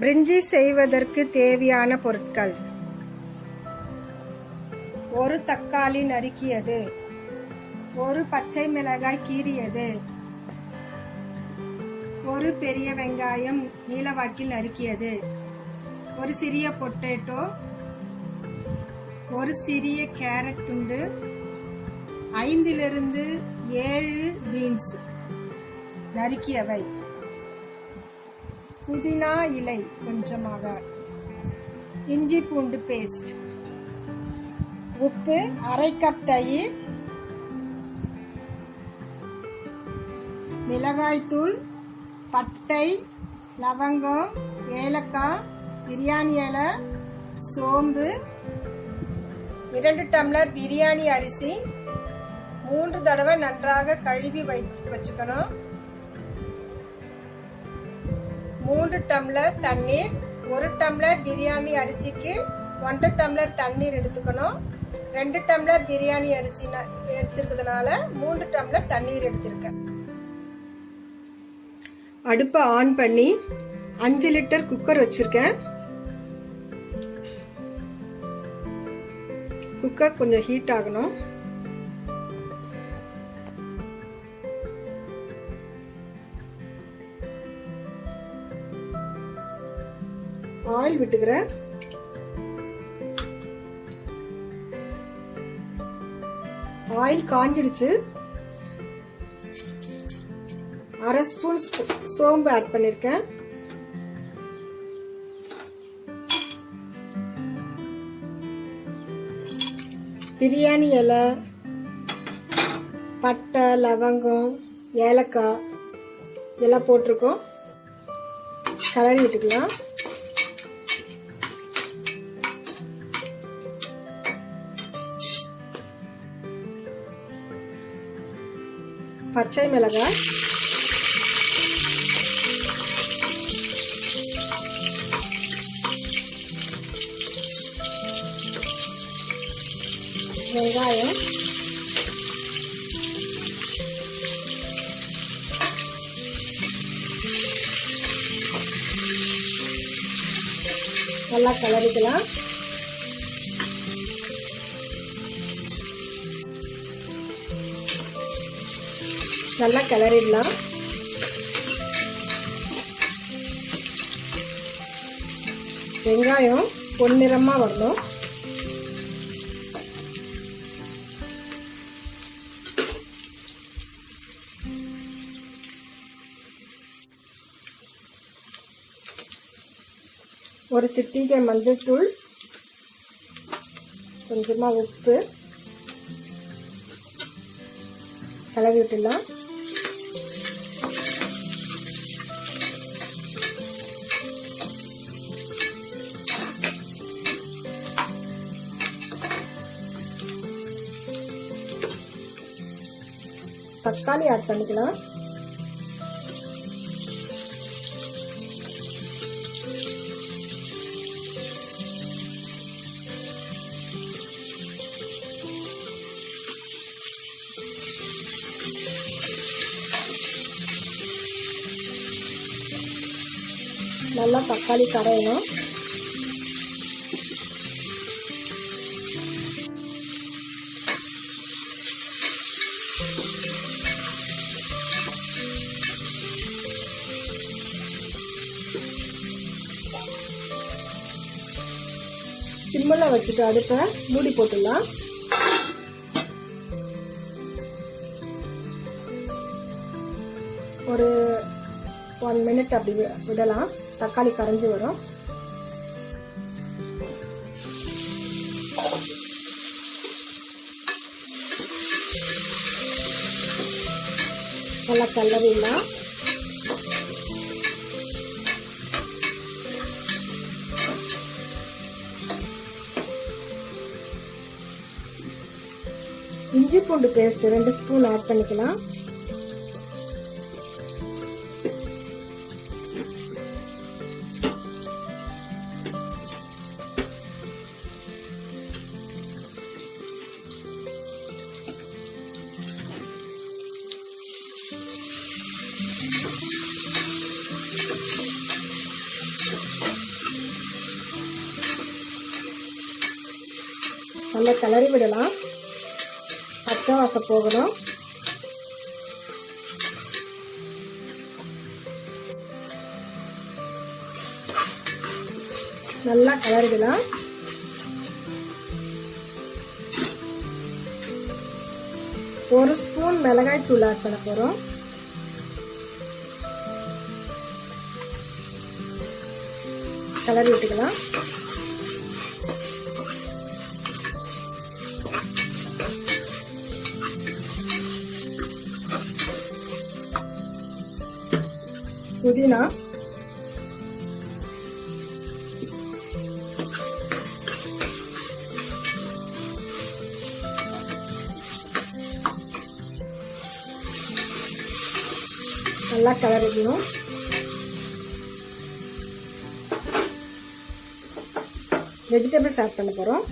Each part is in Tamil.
பிரிஞ்சி செய்வதற்கு தேவையான பொருட்கள். ஒரு தக்காளி நறுக்கியது. ஒரு பச்சை மிளகாய் கீறியது. ஒரு பெரிய வெங்காயம் நீலவாக்கில் நறுக்கியது. ஒரு சிறிய பொட்டேட்டோ. ஒரு சிறிய கேரட் துண்டு. ஐந்திலிருந்து ஏழு பீன்ஸ் நறுக்கியவை. புதினா இலை கொஞ்சமாக. இஞ்சி பூண்டு பேஸ்ட் உப்பு அரை கப் தயிர். மிளகாய்த்தூள் பட்டை லவங்கம் ஏலக்காய் பிரியாணி இலை சோம்பு. இரண்டு டம்ளர் பிரியாணி அரிசி. மூன்று தடவை நன்றாக கழுவி வைத்து வச்சுக்கணும். மூன்று டம்ளர் தண்ணீர் ஒரு டம்ளர் பிரியாணி அரிசிக்கு ஒன்றரை டம்ளர் தண்ணீர் எடுத்துக்கணும். ரெண்டு டம்ளர் பிரியாணி அரிசி எடுத்துருக்கிறதுனால மூன்று டம்ளர் தண்ணீர் எடுத்திருக்கேன். அடுப்பை ஆன் பண்ணி அஞ்சு லிட்டர் குக்கர் வச்சிருக்கேன். குக்கர் கொஞ்சம் ஹீட் ஆகணும். ஆயில் விட்டுக்கிறேன். ஆயில் காஞ்சிடுச்சு. அரை ஸ்பூன் சோம்பு ஆட் பண்ணிருக்கேன். பிரியாணி இலை பட்டை லவங்கம் ஏலக்காய் இதெல்லாம் போட்டிருக்கோம். கலரி விட்டுக்கலாம். பச்சை மிளகாய். வெங்காயம். நல்லா கலரிக்கலாம். நல்லா கிளறிடலாம். வெங்காயம் பொன்னிறமாக வரணும். ஒரு சிட்டிகை மஞ்சள் தூள் கொஞ்சமாக உப்பு கலவி விட்டுடலாம் தக்காளி ஆட் பண்ணிக்கலாம். நல்லா தக்காளி கரையணும். சிம்மில் வச்சுட்டு அடுப்பை மூடி போட்டுடலாம். ஒன் மினிட் அப்படி வி- விடலாம். தக்காளி கரைஞ்சி வரும். நல்லா கலரிடலாம் இஞ்சி பூண்டு பேஸ்ட் ரெண்டு ஸ்பூன் ஆட் பண்ணிக்கலாம். நல்லா கிளறி விடலாம். பச்சை வாசம் போகணும். நல்லா கிளறிடலாம் ஒரு ஸ்பூன் மிளகாய் தூள் ஆட் பண்ண போகிறோம் கலர் விட்டுக்கலாம். புதினா நல்லா கிளறிக்கணும் வெஜிடபிள்ஸ் ஆட் பண்ண போகிறோம்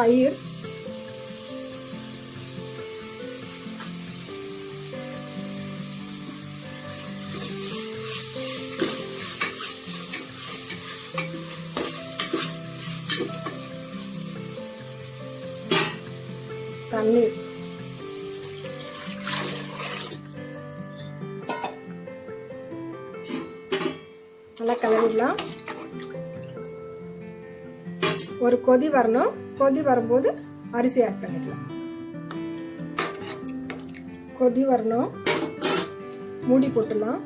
தயிர் தண்ணீர் நல்லா கிளறிடலாம். ஒரு கொதி வரணும். கொதி வரும்போது அரிசி ஆட் பண்ணிக்கலாம். கொதி வரணும். மூடி போட்டுலாம்.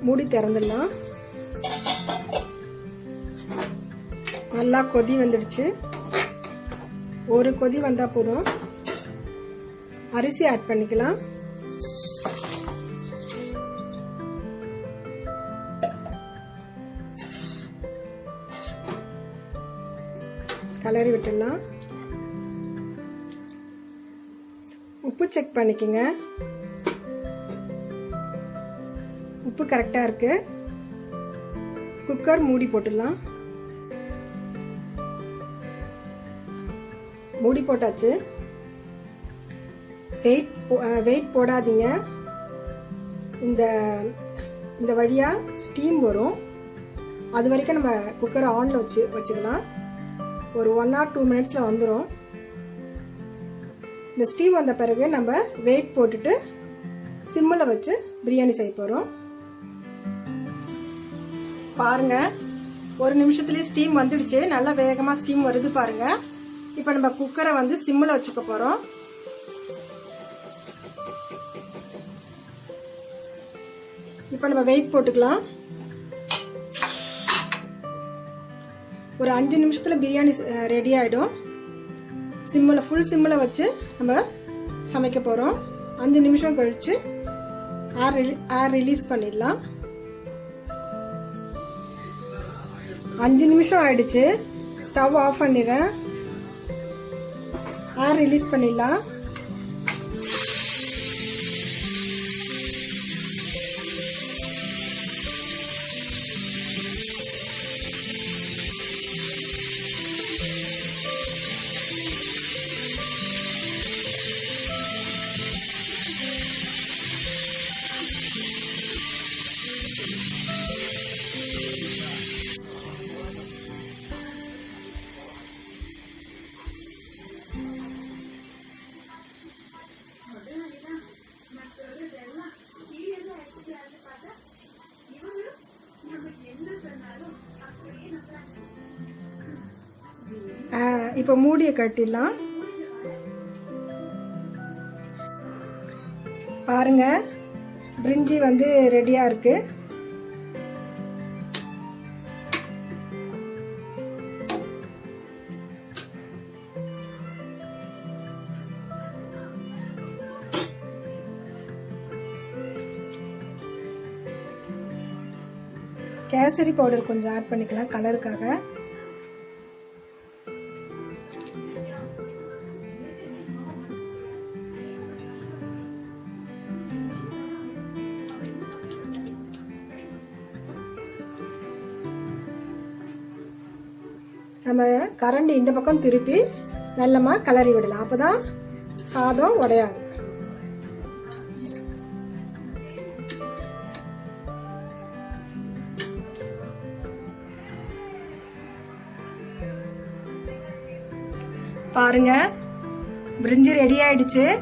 மூடி திறந்துடலாம். நல்லா கொதி வந்துடுச்சு. ஒரு கொதி வந்தா போதும். அரிசி ஆட் பண்ணிக்கலாம். கலரி விட்டுடலாம். உப்பு செக் பண்ணிக்கோங்க. உப்பு கரெக்டாக இருக்கு. குக்கர் மூடி போட்டுடலாம். மூடி போட்டாச்சு. வெயிட் வெயிட் போடாதீங்க. இந்த இந்த வழியாக ஸ்டீம் வரும். அது வரைக்கும் நம்ம குக்கரை ஆனில் வச்சு வச்சுக்கலாம். ஒரு ஒன் ஆர் டூ மினிட்ஸில் வந்துடும் இந்த ஸ்டீம் வந்த பிறகு நம்ம வெயிட் போட்டுட்டு சிம்மில் வச்சு பிரியாணி செய்ய போகிறோம் பாருங்க ஒரு நிமிஷத்துலேயே ஸ்டீம் வந்துடுச்சு. நல்லா வேகமாக ஸ்டீம் வருது பாருங்க. இப்போ நம்ம குக்கரை வந்து சிம்மில் வச்சுக்க போகிறோம் இப்போ நம்ம வெயிட் போட்டுக்கலாம். ஒரு அஞ்சு நிமிஷத்தில் பிரியாணி ரெடி ஆகிடும் சிம்மில் ஃபுல் சிம்மில் வச்சு நம்ம சமைக்க போகிறோம் அஞ்சு நிமிஷம் கழித்து ஏர் ஏர் ரிலீஸ் பண்ணிடலாம். அஞ்சு நிமிஷம் ஆயிடுச்சு. ஸ்டவ் ஆஃப் பண்ணிடுறேன். ஏர் ரிலீஸ் பண்ணிடலாம். இப்போ மூடியை கட்டிடலாம். பாருங்க பிரிஞ்சி வந்து ரெடியாக இருக்கு. கேசரி பவுடர் கொஞ்சம் ஆட் பண்ணிக்கலாம் கலருக்காக. நம்ம கரண்டி இந்த பக்கம் திருப்பி நல்லமாக கலரி விடலாம். அப்போ தான் சாதம் உடையாது. பாருங்க. பிரிஞ்சு ரெடி ஆயிடுச்சு.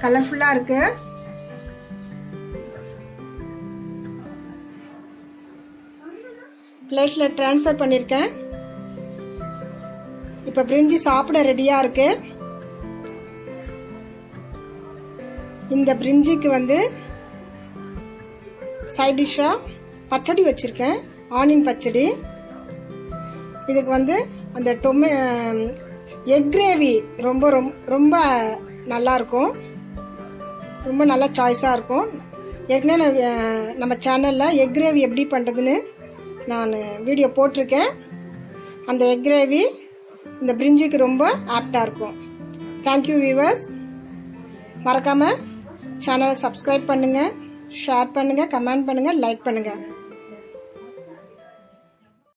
கலர்ஃபுல்லா இருக்கு. பிளேட்ல ட்ரான்ஸ்ஃபர் பண்ணிருக்கேன். இப்ப பிரிஞ்சு சாப்பிட ரெடியா இருக்கு. இந்த பிரிஞ்சிக்கு வந்து சைட் டிஷ்ஷாக பச்சடி வச்சுருக்கேன். ஆனியன் பச்சடி. இதுக்கு வந்து அந்த டொமே எக் கிரேவி ரொம்ப ரொம்ப ரொம்ப நல்லாயிருக்கும் ரொம்ப நல்ல சாய்ஸாக இருக்கும். ஏற்கனவே நம்ம சேனலில் எக் கிரேவி எப்படி பண்ணுறதுன்னு நான் வீடியோ போட்டிருக்கேன். அந்த எக் கிரேவி இந்த பிரிஞ்சுக்கு ரொம்ப ஆப்டாக இருக்கும். தேங்க்யூ வியூவர்ஸ் மறக்காமல் சேனலை சப்ஸ்கிரைப் பண்ணுங்கள் ஷேர் பண்ணுங்கள் கமெண்ட் பண்ணுங்கள் லைக் பண்ணுங்கள்